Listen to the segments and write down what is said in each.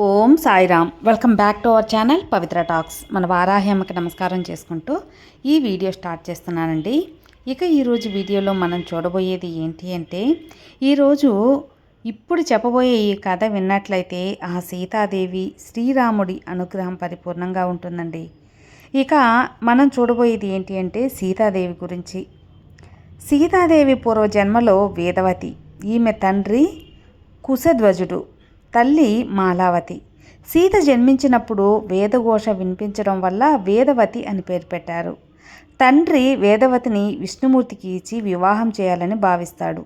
Om Sairam. Welcome back to our channel Pavitra talks. మన వారాహ్యమ్మకి నమస్కారం చేసుకుంటూ ఈ వీడియో స్టార్ట్ చేస్తున్నానండి. ఇక ఈరోజు వీడియోలో మనం చూడబోయేది ఏంటి అంటే ఈరోజు ఇప్పుడు చెప్పబోయే ఈ కథ విన్నట్లయితే ఆ సీతాదేవి శ్రీరాముడి అనుగ్రహం పరిపూర్ణంగా ఉంటుందండి. ఇక మనం చూడబోయేది ఏంటి అంటే సీతాదేవి గురించి. సీతాదేవి పూర్వజన్మలో వేదవతి ఈమె తండ్రి కుశధ్వజుడు. తల్లి మాలావతి. సీత జన్మించినప్పుడు వేదఘోష వినిపించడం వల్ల వేదవతి అని పేరు పెట్టారు. తండ్రి వేదవతిని విష్ణుమూర్తికి ఇచ్చి వివాహం చేయాలని భావిస్తాడు.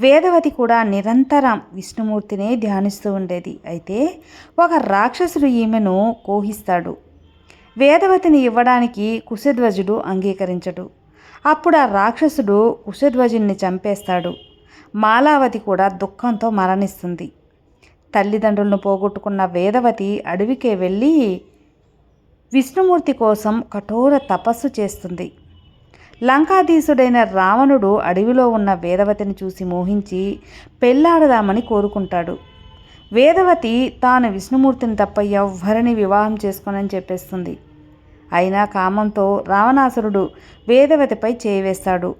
వేదవతి కూడా నిరంతరం విష్ణుమూర్తినే ధ్యానిస్తూ ఉండేది. అయితే ఒక రాక్షసుడు ఈమెను కోహిస్తాడు. వేదవతిని ఇవ్వడానికి కుశధ్వజుడు అంగీకరించడు. అప్పుడు ఆ రాక్షసుడు కుశధ్వజుని చంపేస్తాడు. మాలావతి కూడా దుఃఖంతో మరణిస్తుంది. తల్లిదండ్రులను పోగొట్టుకున్న వేదవతి అడవికే వెళ్ళి విష్ణుమూర్తి కోసం కఠోర తపస్సు చేస్తుంది. లంకాధీసుడైన రావణుడు అడవిలో ఉన్న వేదవతిని చూసి మోహించి పెళ్ళాడదామని కోరుకుంటాడు. వేదవతి తాను విష్ణుమూర్తిని తప్ప ఎవ్వరిని వివాహం చేసుకోనని చెప్పేస్తుంది. అయినా కామంతో రావణాసురుడు వేదవతిపై చేయివేస్తాడు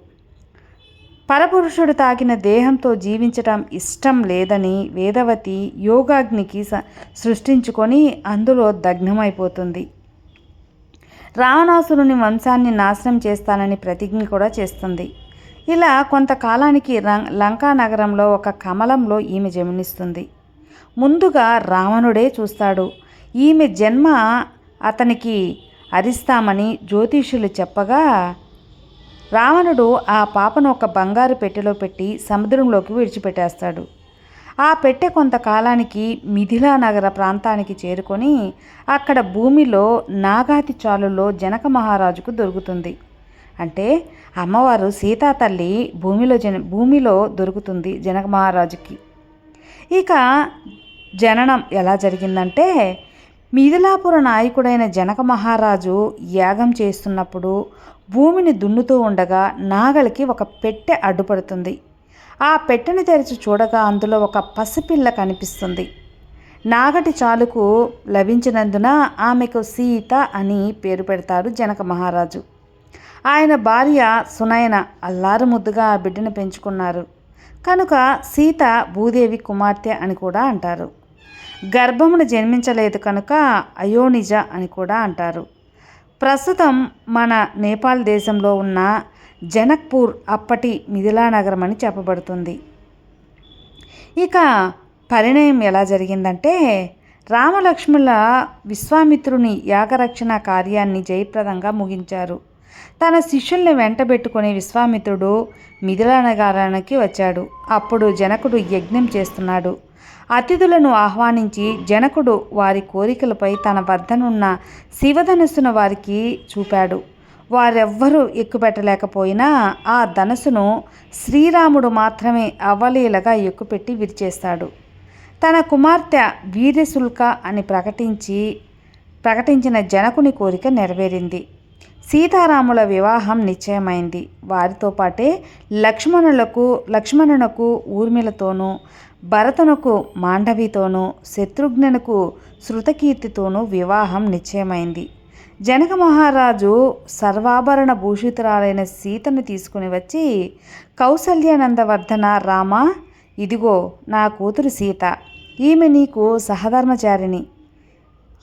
పరపురుషుడు తాకిన దేహంతో జీవించటం ఇష్టం లేదని వేదవతి యోగాగ్నికి సృష్టించుకొని అందులో దగ్నమైపోతుంది. రావణాసురుని వంశాన్ని నాశనం చేస్తానని ప్రతిజ్ఞ కూడా చేస్తుంది. ఇలా కొంతకాలానికి లంకా నగరంలో ఒక కమలంలో ఈమె జమనిస్తుంది ముందుగా రావణుడే చూస్తాడు. ఈమె జన్మ అతనికి అరిస్తామని జ్యోతిషులు చెప్పగా రావణుడు ఆ పాపను ఒక బంగారు పెట్టెలో పెట్టి సముద్రంలోకి విడిచిపెట్టేస్తాడు. ఆ పెట్టె కొంతకాలానికి మిథిలా నగర ప్రాంతానికి చేరుకొని అక్కడ భూమిలో నాగాతి చాలులో జనక మహారాజుకు దొరుకుతుంది. అంటే అమ్మవారు సీతా తల్లి భూమిలో జన భూమిలో దొరుకుతుంది జనక మహారాజుకి. ఇక జననం ఎలా జరిగిందంటే మిథిలాపుర నాయకుడైన జనక మహారాజు యాగం చేస్తున్నప్పుడు భూమిని దున్నుతూ ఉండగా నాగలికి ఒక పెట్టె అడ్డుపడుతుంది. ఆ పెట్టెని తెరిచి చూడగా అందులో ఒక పసిపిల్ల కనిపిస్తుంది. నాగటి చాలుకు లభించినందున ఆమెకు సీత అని పేరు పెడతారు జనక మహారాజు. ఆయన భార్య సునయన అల్లారు ముద్దుగా ఆ బిడ్డను పెంచుకున్నారు. కనుక సీత భూదేవి కుమార్తె అని కూడా అంటారు. గర్భమును జన్మించలేదు కనుక అయోనిజ అని కూడా అంటారు. ప్రస్తుతం మన నేపాల్ దేశంలో ఉన్న జనక్పూర్ అప్పటి మిథిలా నగరం అని చెప్పబడుతుంది. ఇక పరిణయం ఎలా జరిగిందంటే రామలక్ష్ముల విశ్వామిత్రుని యాగరక్షణ కార్యాన్ని జయప్రదంగా ముగించారు. తన శిష్యుల్ని వెంటబెట్టుకుని విశ్వామిత్రుడు మిథిలా నగరానికి వచ్చాడు. అప్పుడు జనకుడు యజ్ఞం చేస్తున్నాడు. అతిథులను ఆహ్వానించి జనకుడు వారి కోరికలపై తన వద్దనున్న శివధనుస్సును వారికి చూపాడు. వారెవ్వరూ ఎక్కుపెట్టలేకపోయినా ఆ ధనుసును శ్రీరాముడు మాత్రమే అవలీలగా ఎక్కుపెట్టి విరిచేస్తాడు. తన కుమార్తె వీర్యశుల్క అని ప్రకటించి ప్రకటించిన జనకుని కోరిక నెరవేరింది. సీతారాముల వివాహం నిశ్చయమైంది. వారితో పాటే లక్ష్మణులకు లక్ష్మణునకు ఊర్మిళతోనూ భరతునకు మాండవితోనూ శత్రుఘ్నునకు శృతకీర్తితోనూ వివాహం నిశ్చయమైంది. జనక మహారాజు సర్వాభరణ భూషితురాలైన సీతను తీసుకుని వచ్చి కౌసల్యానందవర్ధన రామ ఇదిగో నా కూతురు సీత ఈమె నీకు సహధర్మచారిణి.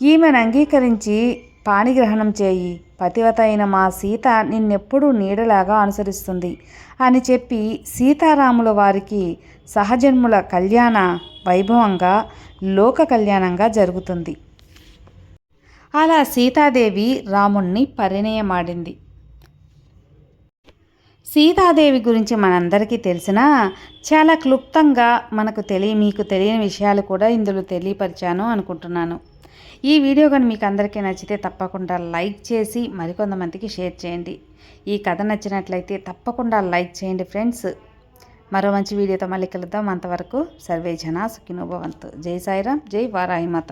ఈమెను అంగీకరించి పాణిగ్రహణం చేయి. పతివత అయిన మా సీత నిన్నెప్పుడూ నీడలాగా అనుసరిస్తుంది అని చెప్పి సీతారాముల వారికి సహజన్ముల కళ్యాణ వైభవంగా లోక కళ్యాణంగా జరుగుతుంది. అలా సీతాదేవి రాముణ్ణి పరిణయమాడింది. సీతాదేవి గురించి మనందరికీ తెలిసినా చాలా క్లుప్తంగా మనకు తెలియ మీకు తెలియని విషయాలు కూడా ఇందులో తెలియపరిచాను అనుకుంటున్నాను. ఈ వీడియో కానీ మీకు అందరికీ నచ్చితే తప్పకుండా లైక్ చేసి మరికొంతమందికి షేర్ చేయండి. ఈ కథ నచ్చినట్లయితే తప్పకుండా లైక్ చేయండి ఫ్రెండ్స్. మరో మంచి వీడియోతో మళ్ళీ కలుద్దాం. అంతవరకు సర్వే జనా సుఖినోభవంతు జై సాయిరామ్. జై వారాహిమాత.